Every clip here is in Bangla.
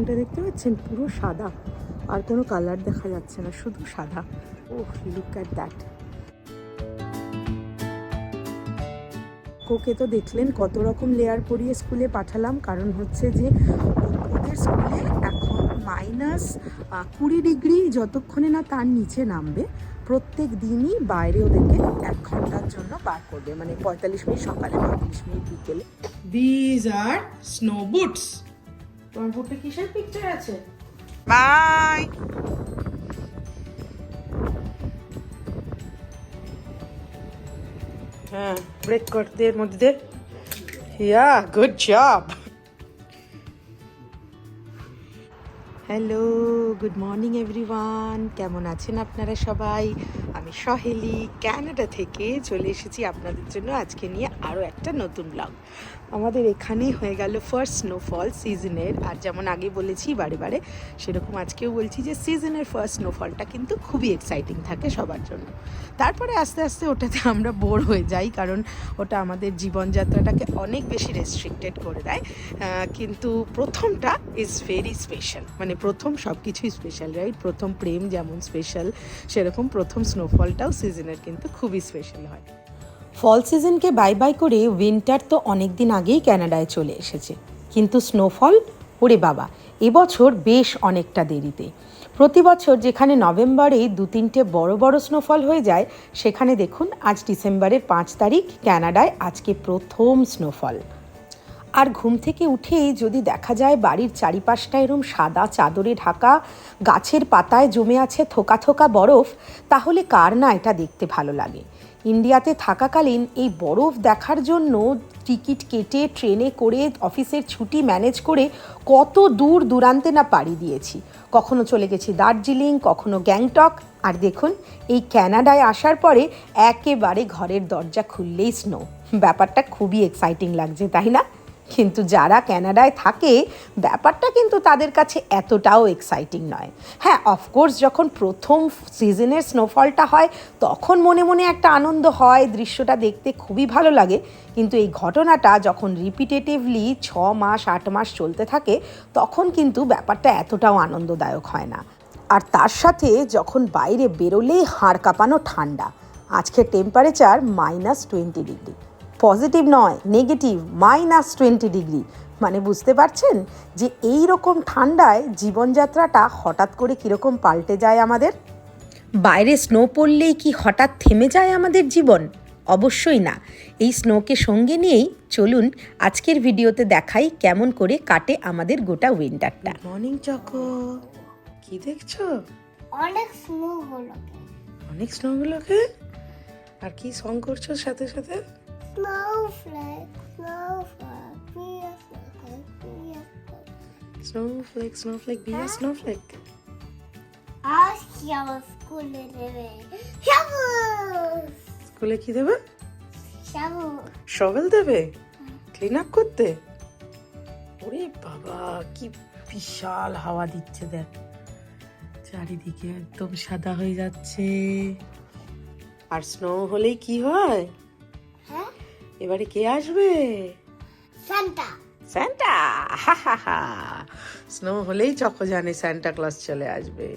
এটা দেখতে পাচ্ছেন? পুরো সাদা। আর কোনো কালার দেখা যাচ্ছে না, শুধু সাদা। ও লুক অ্যাট দ্যাট কোকে তো দেখলেন কত রকম লেয়ার পরিয়ে স্কুলে পাঠালাম। কারণ হচ্ছে যে, ওদের স্কুলে এখন মাইনাস কুড়ি ডিগ্রি যতক্ষণে না তার নিচে নামবে প্রত্যেক দিনই বাইরে ওদেরকে এক ঘণ্টার জন্য বার করবে। মানে পঁয়তাল্লিশ মিনিট সকালে পঁয়তাল্লিশ মিনিট বিকেলে। These আর স্নো বুটস তোমার বুটে কিসের পিকচার আছে? বাই হ্যাঁ ব্রেক করতে এর মধ্যে দে। Ya good job hello good morning everyone কেমন আছেন আপনারা সবাই? আমি সহেলি ক্যানাডা থেকে চলে এসেছি আপনাদের জন্য আজকে নিয়ে আরও একটা নতুন ব্লগ আমাদের এখানেই হয়ে গেল ফার্স্ট স্নোফল সিজনের আর যেমন আগে বলেছি, বারে বারে সেরকম আজকেও বলছি যে সিজনের ফার্স্ট স্নোফলটা কিন্তু খুবই এক্সাইটিং থাকে সবার জন্য। তারপরে আস্তে আস্তে ওটাতে আমরা বোর হয়ে যাই, কারণ ওটা আমাদের জীবনযাত্রাটাকে অনেক বেশি রেস্ট্রিক্টেড করে দেয়। কিন্তু প্রথমটা ইজ ভেরি স্পেশাল মানে প্রথম সব কিছুই স্পেশাল রাইট প্রথম প্রেম যেমন স্পেশাল সেরকম প্রথম স্নোফলটাও সিজনের কিন্তু খুবই স্পেশাল হয়। ফল সিজনকে বাই বাই করে উইন্টার তো অনেক দিন আগেই ক্যানাডায় চলে এসেছে। কিন্তু স্নোফল ওরে বাবা, এবছর বেশ অনেকটা দেরিতে। প্রতি বছর যেখানে নভেম্বরে দু তিনটে বড় বড় স্নোফল হয়ে যায়, সেখানে দেখুন আজ ডিসেম্বরের পাঁচ তারিখ ক্যানাডায় আজকে প্রথম স্নোফল আর ঘুম থেকে উঠেই যদি দেখা যায় বাড়ির চারিপাশটা এরম সাদা চাদরে ঢাকা, গাছের পাতায় জমে আছে থোকা থোকা বরফ, তাহলে কার না এটা দেখতে ভালো লাগে? ইন্ডিয়াতে থাকাকালীন এই বরফ দেখার জন্য টিকিট কেটে, ট্রেনে করে, অফিসের ছুটি ম্যানেজ করে কত দূর দূরান্তে না পাড়ি দিয়েছি। কখনো চলে গেছি দার্জিলিং, কখনো গ্যাংটক। আর দেখুন, এই ক্যানাডায় আসার পরে একেবারে ঘরের দরজা খুললেই স্নো ব্যাপারটা খুবই এক্সাইটিং লাগছে, তাই না? কিন্তু যারা ক্যানাডায় থাকে, ব্যাপারটা কিন্তু তাদের কাছে এতটাও এক্সাইটিং নয়। হ্যাঁ অফকোর্স যখন প্রথম সিজনের স্নোফলটা হয়, তখন মনে মনে একটা আনন্দ হয়, দৃশ্যটা দেখতে খুবই ভালো লাগে। কিন্তু এই ঘটনাটা যখন রিপিটেটিভলি ছ মাস, আট মাস চলতে থাকে, তখন কিন্তু ব্যাপারটা এতটাও আনন্দদায়ক হয় না। আর তার সাথে যখন বাইরে বেরোলেই হাড় কাঁপানো ঠান্ডা আজকে temperature minus twenty degree positive নয় নেগেটিভ মাইনাস টোয়েন্টি ডিগ্রি মানে বুঝতে পারছেন যে এই রকম ঠান্ডায় জীবনযাত্রাটা হঠাৎ করে কীরকম পাল্টে যায় আমাদের? বাইরে স্নো পড়লেই কি হঠাৎ থেমে যায় আমাদের জীবন? অবশ্যই না। এই স্নোকে সঙ্গে নিয়েই চলুন আজকের ভিডিওতে দেখাই কেমন করে কাটে আমাদের গোটা উইন্টারটা মর্নিং চকো। কি দেখছ? অনেক স্নো হলো। অনেক স্নো স্নোগুলোকে আর কি সং করছ সাথে সাথে? Snowflake snowflake Priya snowflake Priya snowflake snowflake বিয়া স্নোফ্লেক আজ কি আমার স্কুলে দেবে শাবুস স্কুলে কি দেবে? শাবুস শভেল দেবে? ক্লিন আপ করতে? ওরে বাবা কি বিশাল হাওয়া দিচ্ছে দেখ। চারিদিকে একদম সাদা হয়ে যাচ্ছে। আর স্নো হলেই কি হ্যাঁ? এবারে কে আসবে? সান্টা স্যান্টা হা হা হা। স্নো হলেই চকো জানে স্যান্টা ক্লাস চলে আসবে।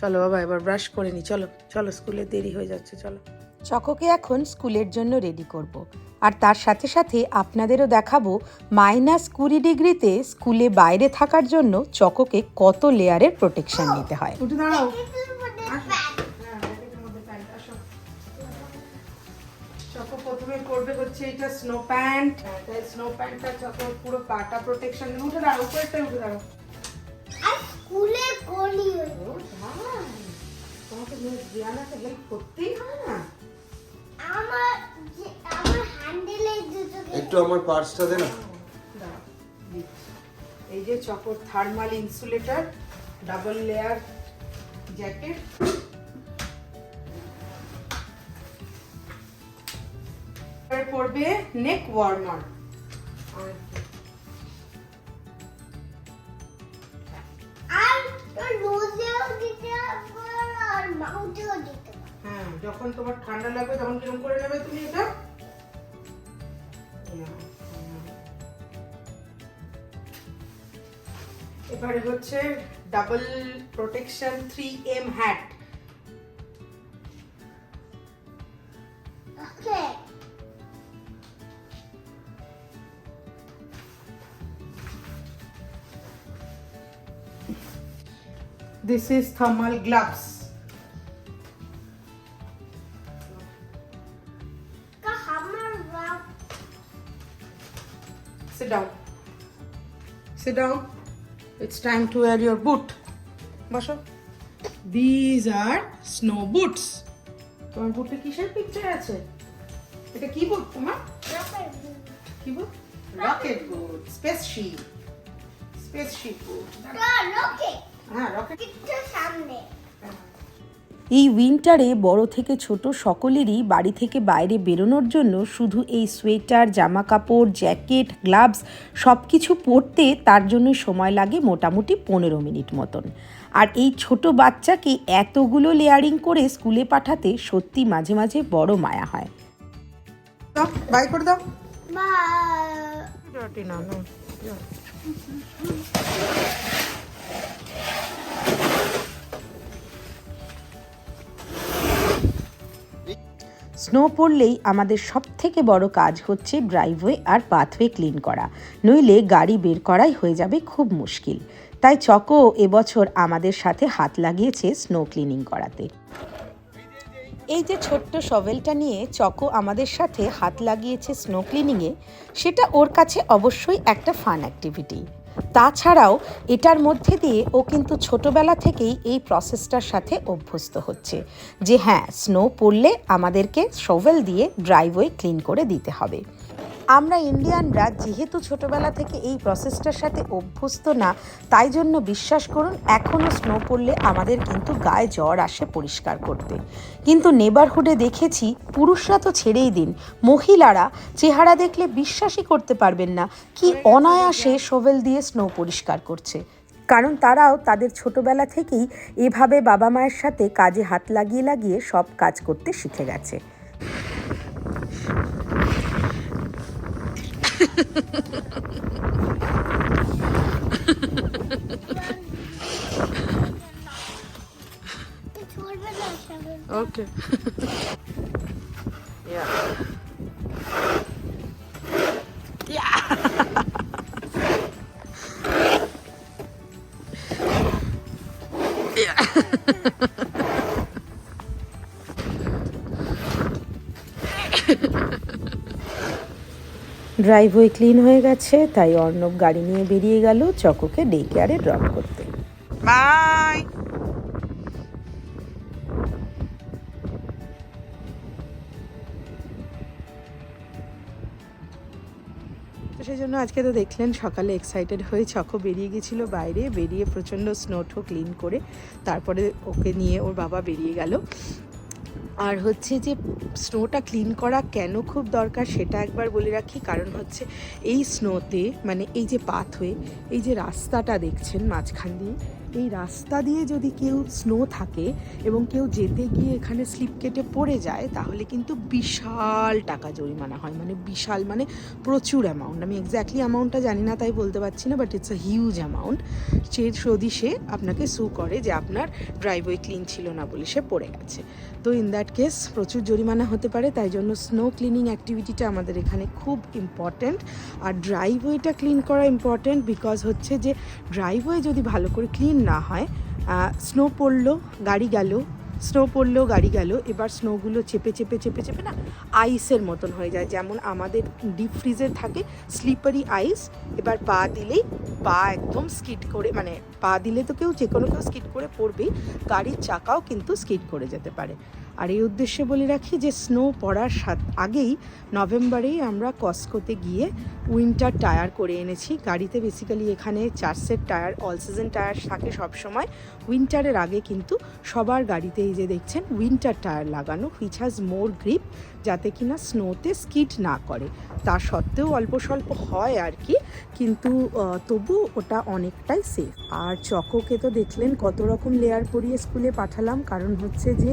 চলো বাবা এবার ব্রাশ করে নি। চলো চলো স্কুলে দেরি হয়ে যাচ্ছে চলো। চকোকে এখন স্কুলের জন্য রেডি করব। আর তার সাথে সাথে আপনাদেরও দেখাবো মাইনাস কুড়ি ডিগ্রিতে স্কুলে বাইরে থাকার জন্য চকোকে কত লেয়ারের প্রোটেকশন নিতে হয়। দাঁড়াও। করবে হচ্ছে এটা স্নো প্যান্ট তাই স্নো প্যান্টটা চকো পুরো পাটা প্রোটেকশন উঠে দাঁড়াও উপরেরটা উঠে দাঁড়াও। আর স্কুলে করি তোমাকে জিয়ানাকে হেল্প করতেই হয় না? আমার আমার হ্যান্ডেলে দুটো একটু আমার পার্সটা দে না। এই যে চকর thermal insulator double layer jacket পড়বে নেক ওয়ার্মার হ্যাঁ যখন তোমার ঠান্ডা লাগবে তখন কীরকম করে নেবে তুমি এটা? এবারে হচ্ছে double protection three M hat this is thermal gloves sit down sit down it's time to wear your boot Basho. these are snow boots তোমার বুটে কিসের পিকচার আছে এটা কি বুট তোমার কি boot rocket boot space ship space ship boot rocket এই উইন্টারে বড় থেকে ছোট সকলেরই বাড়ি থেকে বাইরে বেরোনোর জন্য শুধু এই সোয়েটার জামা কাপড় জ্যাকেট গ্লাভস সব কিছু পরতে তার জন্য সময় লাগে মোটামুটি পনেরো মিনিট মতন। আর এই ছোট বাচ্চাকে এতগুলো লেয়ারিং করে স্কুলে পাঠাতে সত্যি মাঝে মাঝে বড় মায়া হয়। বাই করে দাও। স্নো পড়লেই আমাদের সব থেকে বড় কাজ হচ্ছে ড্রাইভওয়ে আর পাথওয়ে ক্লিন করা। নইলে গাড়ি বের করাই হয়ে যাবে খুব মুশকিল। তাই চকো এবছর আমাদের সাথে হাত লাগিয়েছে স্নো ক্লিনিং করাতে। এই যে ছোট্ট শভেলটা নিয়ে চকো আমাদের সাথে হাত লাগিয়েছে স্নো ক্লিনিংয়ে, সেটা ওর কাছে অবশ্যই একটা ফান অ্যাক্টিভিটি। তাছাড়াও এটার মধ্যে দিয়ে ও কিন্তু ছোটবেলা থেকেই এই প্রসেসটার সাথে অভ্যস্ত হচ্ছে যে হ্যাঁ স্নো পড়লে আমাদেরকে শোভেল দিয়ে ড্রাইভওয়ে ক্লিন করে দিতে হবে। আমরা ইন্ডিয়ানরা যেহেতু ছোটবেলা থেকে এই প্রসেসটার সাথে অভ্যস্ত না, তাই জন্য বিশ্বাস করুন এখনও স্নো পড়লে আমাদের কিন্তু গায়ে জ্বর আসে পরিষ্কার করতে। কিন্তু নেবারহুডে দেখেছি, পুরুষরা তো ছেড়েই দিন। মহিলারা চেহারা দেখলে বিশ্বাসই করতে পারবেন না, কি অনায়াসে শোভেল দিয়ে স্নো পরিষ্কার করছে। কারণ তারাও তাদের ছোটবেলা থেকেই এভাবে বাবা মায়ের সাথে কাজে হাত লাগিয়ে লাগিয়ে সব কাজ করতে শিখে গেছে। ছড়বে না সবে Okay. yeah. ড্রাইভওয়ে ক্লিন হয়ে গেছে তাই অর্ণব গাড়ি নিয়ে বেরিয়ে গেল চকোকে ডে কেয়ারে ড্রপ করতে. তো সেই জন্য আজকে তো দেখলেন সকালে এক্সাইটেড হয়ে চকো বেরিয়ে গেছিল বাইরে বেরিয়ে প্রচণ্ড স্নোটো ক্লিন করে তারপরে ওকে নিয়ে ওর বাবা বেরিয়ে গেল আর হচ্ছে যে স্নোটা ক্লিন করা কেন খুব দরকার সেটা একবার বলে রাখি, কারণ হচ্ছে এই স্নোতে মানে এই যে পাথওয়ে, এই যে রাস্তাটা দেখছেন মাঝখান দিয়ে এই রাস্তা দিয়ে যদি কেউ স্নো থাকে এবং কেউ যেতে গিয়ে এখানে স্লিপ কেটে পড়ে যায়, তাহলে কিন্তু বিশাল টাকা জরিমানা হয়। মানে বিশাল মানে প্রচুর অ্যামাউন্ট আমি এক্স্যাক্টলি অ্যামাউন্টটা জানি না, তাই বলতে পারছি না but it's a huge amount সে যদি সে আপনাকে সু করে যে আপনার ড্রাইভওয়ে ক্লিন ছিল না বলে সে পড়ে গেছে। তো ইন দ্যাট কেস প্রচুর জরিমানা হতে পারে, তাই জন্য স্নো ক্লিনিং অ্যাক্টিভিটিটা আমাদের এখানে খুব ইম্পর্ট্যান্ট আর ড্রাইভওয়েটা ক্লিন করা ইম্পর্ট্যান্ট বিকজ হচ্ছে যে ড্রাইভওয়ে যদি ভালো করে ক্লিন না হয় স্নো পড়ল, গাড়ি গেল স্নো পড়ল, গাড়ি গেল, এবার স্নোগুলো চেপে চেপে চেপে চেপে না আইসের মতন হয়ে যায়। যেমন আমাদের ডিপ ফ্রিজে থাকে স্লিপারি আইস এবার পা দিলেই পা একদম স্কিট করে মানে পা দিলে তো কেউ যে কোনো কেউ স্কিট করে পড়বেই, গাড়ির চাকাও কিন্তু স্কিট করে যেতে পারে। আর এই উদ্দেশ্যে বলে রাখি যে স্নো পড়ার সাত আগেই নভেম্বরেই আমরা কস্কোতে গিয়ে উইন্টার টায়ার করে এনেছি। গাড়িতে বেসিক্যালি এখানে চার set tyre all season tyre থাকে সবসময়। উইন্টারের আগে কিন্তু সবার গাড়িতে এই যে দেখছেন উইন্টার টায়ার লাগানো হুইচ হ্যাজ মোর গ্রিপ যাতে কিনা স্নোতে স্কিড না করে। তা সত্ত্বেও অল্প স্বল্প হয় আর কি, কিন্তু তবু ওটা অনেকটাই সেফ আর চকোকে তো দেখলেন কত রকম লেয়ার পরিয়ে স্কুলে পাঠালাম, কারণ হচ্ছে যে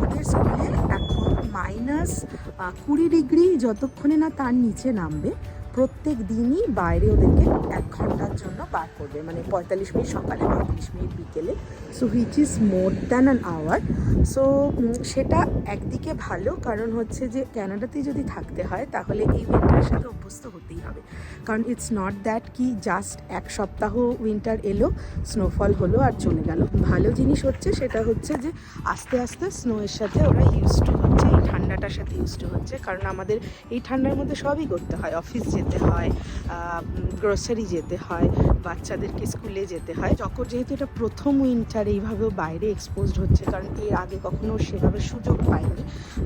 ওদের স্কুলে এখন মাইনাস কুড়ি ডিগ্রি যতক্ষণে না তার নিচে নামবে প্রত্যেক দিনই বাইরে ওদেরকে এক ঘণ্টার জন্য বার করবে। মানে পঁয়তাল্লিশ মিনিট সকালে পঁয়তাল্লিশ মিনিট বিকেলে। So which is more than an hour so সেটা একদিকে ভালো, কারণ হচ্ছে যে ক্যানাডাতে যদি থাকতে হয়, তাহলে এই উইন্টারের সাথে অভ্যস্ত হতেই হবে। কারণ ইটস নট দ্যাট কি জাস্ট এক সপ্তাহ উইন্টার এলো স্নোফল হলো আর চলে গেল। ভালো জিনিস হচ্ছে সেটা হচ্ছে যে আস্তে আস্তে স্নোয়ের সাথে ওরা ইউজ টু হচ্ছে এই ঠান্ডাটার সাথে ইউজ টু হচ্ছে, কারণ আমাদের এই ঠান্ডার মধ্যে সবই করতে হয়, অফিস যেতে হয় গ্রোসারি যেতে হয়, বাচ্চাদেরকে স্কুলে যেতে হয়। যখন যেহেতু এটা প্রথম উইন্টার এইভাবেও বাইরে এক্সপোজড হচ্ছে, কারণ এর আগে কখনো সেভাবে সুযোগ পাইনি।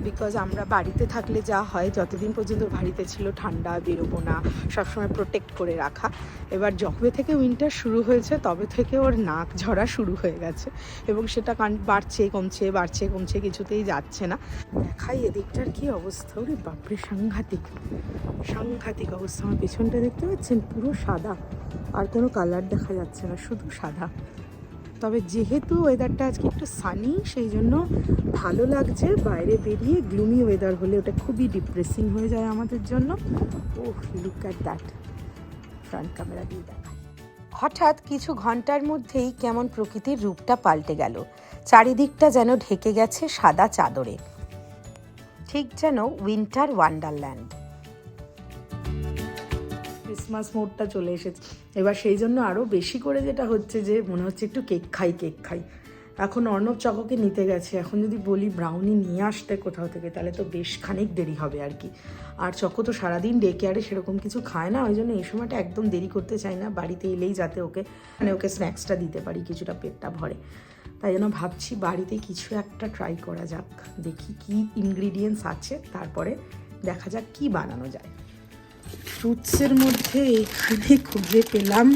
বিকজ আমরা বাড়িতে থাকলে যা হয়, যতদিন পর্যন্ত বাড়িতে ছিল ঠান্ডা, বেরোবো না, সবসময় প্রোটেক্ট করে রাখা। এবার যবে থেকে উইন্টার শুরু হয়েছে, তবে থেকে ওর নাক ঝরা শুরু হয়ে গেছে। এবং সেটা বাড়ছে, কমছে বাড়ছে, কমছে, কিছুতেই যাচ্ছে না। দেখাই এদিকটার কি অবস্থা? ওরে বাপরে, সাংঘাতিক। সাংঘাতিক অবস্থা। আমার পেছনটা দেখতে পাচ্ছেন? পুরো সাদা। আর কোনো কালার দেখা যাচ্ছে না, শুধু সাদা। তবে যেহেতু ওয়েদারটা আজকে একটু সানি সেই জন্য ভালো লাগছে। বাইরে বেরিয়ে গ্লুমি ওয়েদার হলে ওটা খুবই ডিপ্রেসিং হয়ে যায় আমাদের জন্য। ও look at that front camera দিয়ে দেখা হঠাৎ কিছু ঘণ্টার মধ্যেই কেমন প্রকৃতির রূপটা পাল্টে গেল। চারিদিকটা যেন ঢেকে গেছে সাদা চাদরে। ঠিক যেন উইন্টার ওয়ান্ডারল্যান্ড ক্রিসমাস মোডটা চলে এসেছে। এবার সেই জন্য আরও বেশি করে যেটা হচ্ছে যে, মনে হচ্ছে একটু কেক খাই কেক খাই। এখন অর্ণব চককে নিতে গেছে। এখন যদি বলি ব্রাউনি নিয়ে আসতে কোথাও থেকে, তাহলে তো বেশ খানিক দেরি হবে আর কি। আর চকো তো সারাদিন ডে কেয়ারে সেরকম কিছু খায় না, ওই জন্য এই সময়টা একদম দেরি করতে চাই না। বাড়িতে এলেই যাতে ওকে মানে ওকে স্ন্যাক্সটা দিতে পারি, কিছুটা পেটটা ভরে। তাই জন্য ভাবছি বাড়িতে কিছু একটা ট্রাই করা যাক। দেখি কি ইনগ্রিডিয়েন্টস আছে তারপরে দেখা যাক কি বানানো যায়। ফ্রুটসের মধ্যে এখানে খুঁজে পেলাম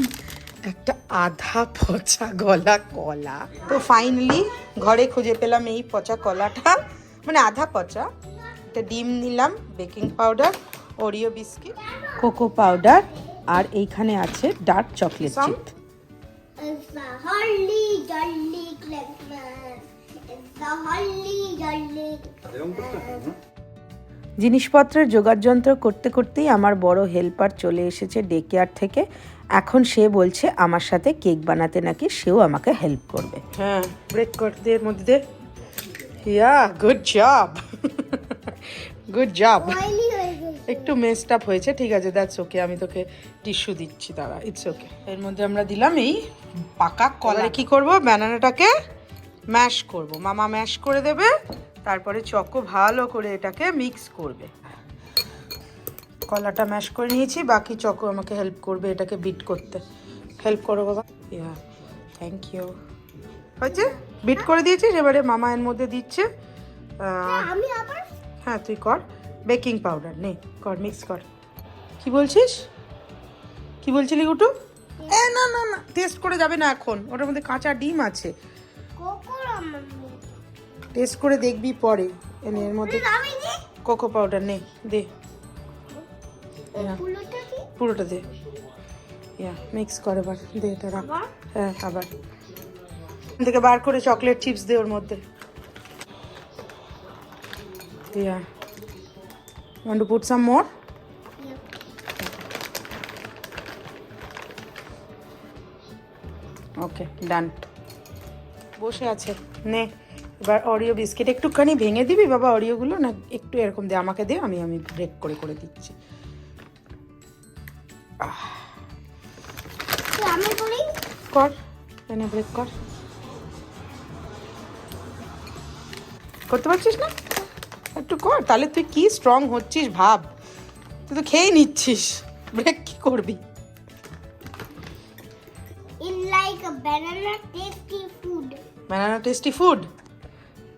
একটা আধা পচা গলা কলা। তো ফাইনালি ঘরে খুঁজে পেলাম এই পচা কলাটা। মানে আধা পচা। একটা ডিম নিলাম baking powder Oreo biscuit cocoa powder আর এইখানে আছে dark chocolate? Chip It's the holly jolly Christmas. It's the holly jolly Christmas. জিনিসপত্রের যোগাড়যন্ত্র করতে করতেই আমার বড় হেল্পার চলে এসেছে ডে কেয়ার থেকে এখন সে বলছে আমার সাথে কেক বানাতে নাকি সেও আমাকে হেল্প করবে হ্যাঁ ব্রেক কর দে এর মধ্যে দে ya good job good job হয়ে। একটু মেসড আপ হয়েছে। ঠিক আছে দ্যাটস ওকে আমি তোকে টিস্যু দিচ্ছি দাঁড়া ইটস ওকে এর মধ্যে আমরা দিলাম এই পাকা কলা। কি করব? ব্যানানাটাকে ম্যাশ করব। মামা ম্যাশ করে দেবে তারপরে চকো ভালো করে এটাকে মিক্স করবে। কলাটা ম্যাশ করে নিয়েছি বাকি চকো আমাকে হেল্প করবে এটাকে বিট করতে। হেল্প করো বাবা। ইয়া থ্যাংক ইউ হয়েছে? বিট করে দিয়েছিস? এবারে মামা এর মধ্যে দিচ্ছে। আমি আবার হ্যাঁ তুই কর। বেকিং পাউডার নে কর মিক্স কর। কি বলছিস? কি বলছিলি গুটু? এ না না না টেস্ট করে যাবে না এখন। ওটার মধ্যে কাঁচা ডিম আছে। টেস্ট করে দেখবি পরে। এনে এর মধ্যে কোকো পাউডার নে দে। পুরোটা দে। ইয়া মিক্স কর এবার দে এটা রাখ। হ্যাঁ আবার। থেকে বার করে চকলেট চিপস দে ওর মধ্যে। ইয়া want to put some more? ওকে ডান বসে আছে। নে এবার অরিও বিস্কিট একটুখানি ভেঙে দিবি বাবা অরিওগুলো না একটু এরকম দে আমাকে দে আমি আমি ব্রেক করে করে দিচ্ছি। কর এনে ব্রেক কর। করতে পারছিস না? একটু কর তাহলে তুই কি স্ট্রং হচ্ছিস ভাব? তুই তো খেয়ে নিচ্ছিস। ব্রেক কি করবি. Banana tasty food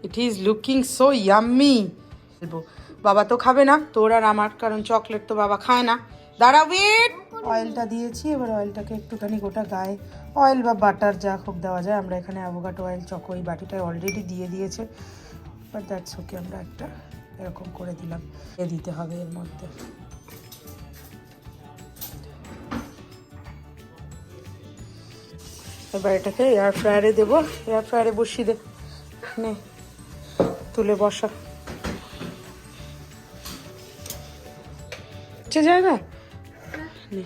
it is looking so yummy বাবা তো খাবে না তোর আর আমার কারণ চকলেট তো বাবা খায় না। দাঁড়া ওয়েট অয়েলটা দিয়েছি এবার অয়েলটাকে একটুখানি গোটা গায়ে। অয়েল বা বাটার যা খুব দেওয়া যায় আমরা এখানে অ্যাভোকাটো অয়েল চকো এই বাটিটায় অলরেডি দিয়ে দিয়েছে। বাট দ্যাটস ওকে আমরা একটা এরকম করে দিলাম। এ দিতে হবে এর মধ্যে। এবার এটাকে এয়ার ফ্রায়ারে দেবো। এয়ার ফ্রায়ারে বসিয়ে দে। নে তুলে বসা। হচ্ছে জায়গা? নে।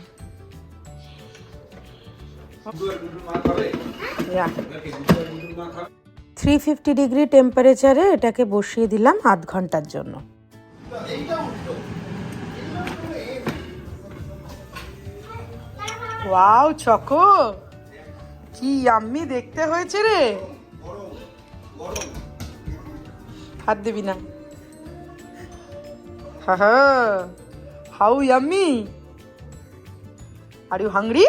থ্রি ফিফটি ডিগ্রি টেম্পারেচারে এটাকে বসিয়ে দিলাম আধ ঘণ্টার জন্য। Wow, Choco! কি আম্মি দেখতে হয়েছে রে। হাত দিবি না। How yummy are you hungry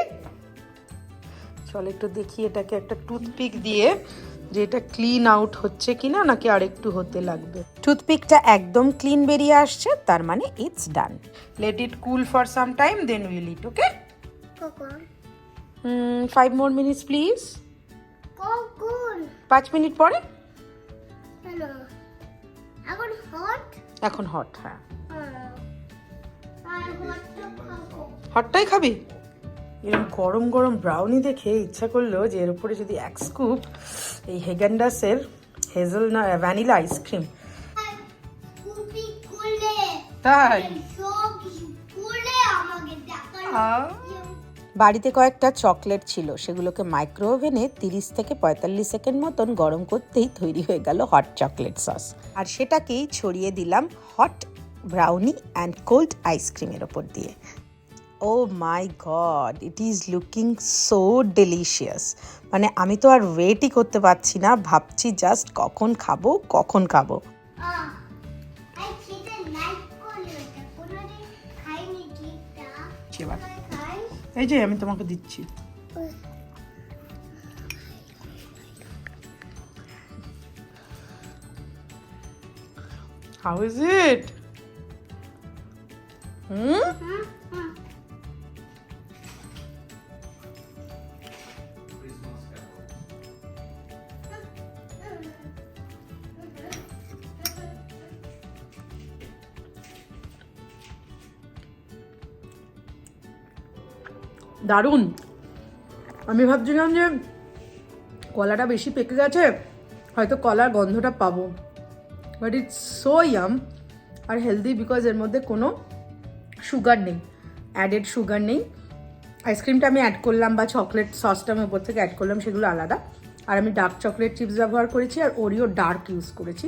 চল একটু দেখি এটাকে একটা টুথপিক দিয়ে যে এটা ক্লিন আউট হচ্ছে কিনা নাকি আরেকটু হতে লাগবে। টুথপিকটা একদম ক্লিন বেরিয়ে আসছে তার মানে it's done let it cool for some time then will eat okay five more minutes please পাঁচ মিনিট পরে? এখন হট হ্যাঁ। হটটাই খাবি? এরকম গরম গরম ব্রাউনি দেখে ইচ্ছা করল যে এর উপরে যদি এক স্কুপ এই হেগান্ডাসের হেজেল না ভ্যানিলা আইসক্রিম তাই। বাড়িতে কয়েকটা চকলেট ছিল, সেগুলোকে মাইক্রো ওভেনে তিরিশ থেকে পঁয়তাল্লিশ সেকেন্ড মতন গরম করতেই তৈরি হয়ে গেল হট চকলেট সস আর সেটাকেই ছড়িয়ে দিলাম হট ব্রাউনি অ্যান্ড কোল্ড আইসক্রিমের ওপর দিয়ে। ও my god it is looking so delicious মানে আমি তো আর ওয়েটই করতে পারছি না ভাবছি জাস্ট কখন খাব কখন খাব? এই যে আমি তোমাকে দিচ্ছি। How is it? হুম? হুম, দারুণ। আমি ভাবছিলাম যে কলাটা বেশি পেকে গেছে, হয়তো কলার গন্ধটা পাবো। বাট ইটস সো ইয়াম আর হেলদি বিকজ এর মধ্যে কোনো সুগার নেই। অ্যাডেড সুগার নেই। আইসক্রিমটা আমি অ্যাড করলাম বা চকলেট সসটা আমি ওপর থেকে অ্যাড করলাম, সেগুলো আলাদা। আর আমি ডার্ক চকলেট চিপস ব্যবহার করেছি আর ওরিও ডার্ক ইউজ করেছি।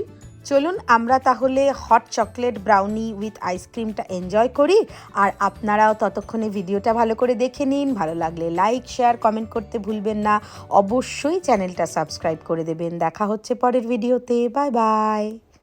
চলুন আমরা তাহলে হট চকলেট ব্রাউনি উইথ আইসক্রিমটা এনজয় করি। আর আপনারাও ততক্ষণে ভিডিওটা ভালো করে দেখে নিন। ভালো লাগলে লাইক শেয়ার কমেন্ট করতে ভুলবেন না। অবশ্যই চ্যানেলটা সাবস্ক্রাইব করে দেবেন। দেখা হচ্ছে পরের ভিডিওতে বাই বাই